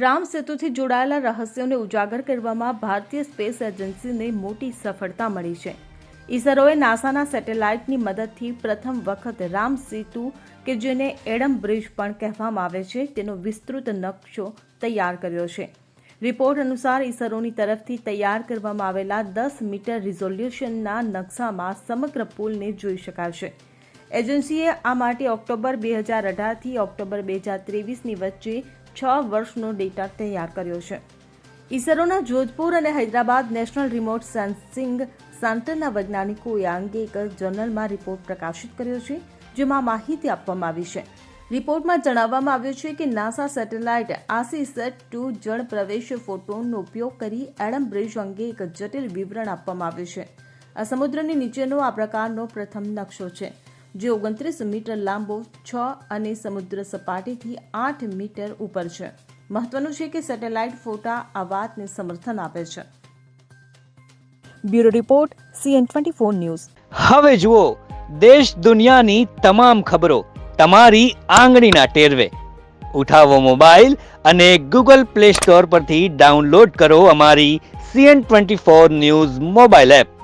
રામ સેતુથી જોડાયેલા રહસ્યોને ઉજાગર કરવામાં ભારતીય સ્પેસ એજન્સીને મોટી સફળતા મળી છે. ઈસરોએ નાસાના સેટેલાઇટની મદદથી પ્રથમ વખત રામ સેતુ, કે જેને એડમ બ્રિજ પણ કહેવામાં આવે છે, તેનો વિસ્તૃત નકશો તૈયાર કર્યો છે. રિપોર્ટ અનુસાર ઈસરોની તરફથી તૈયાર કરવામાં આવેલા દસ મીટર રિઝોલ્યુશનના નકશામાં સમગ્ર પુલને જોઈ શકાશે એજન્સીએ આ માટે ઓક્ટોબર બે હજાર અઢારથી ઓક્ટોબર બે હજાર ત્રેવીસની વચ્ચે છ વર્ષનો ડેટા તૈયાર કર્યો છે. ઈસરોના જોધપુર અને હૈદરાબાદ નેશનલ રિમોટ સેન્સિંગ સેન્ટરના વૈજ્ઞાનિકોએ આ અંગે એક જર્નલમાં રિપોર્ટ પ્રકાશિત કર્યો છે, જેમાં માહિતી આપવામાં આવી છે. રિપોર્ટમાં જણાવવામાં આવ્યું છે કે નાસા સેટેલાઇટ આસીસેટ ટુ જળ પ્રવેશ ફોટોનનો ઉપયોગ કરી એડમ બ્રિજ અંગે એક જટિલ વિવરણ આપવામાં આવ્યું છે. આ સમુદ્રની નીચેનો આ પ્રકારનો પ્રથમ નકશો છે. જે ઓગણત્રીસ મીટર લાંબો, છ અને સમુદ્ર સપાટીથી આઠ મીટર ઉપર છે. મહત્વનું છે કે સેટેલાઇટ ફોટા આ વાતને સમર્થન આપે છે. Bureau report, CN twenty four news. હવે જુઓ, દેશ દુનિયાની તમામ ખબરો તમારી આંગળીના ટેરવે. ઉઠાવો મોબાઈલ અને ગૂગલ પ્લે સ્ટોર પરથી ડાઉનલોડ કરો અમારી CN twenty four news mobile app.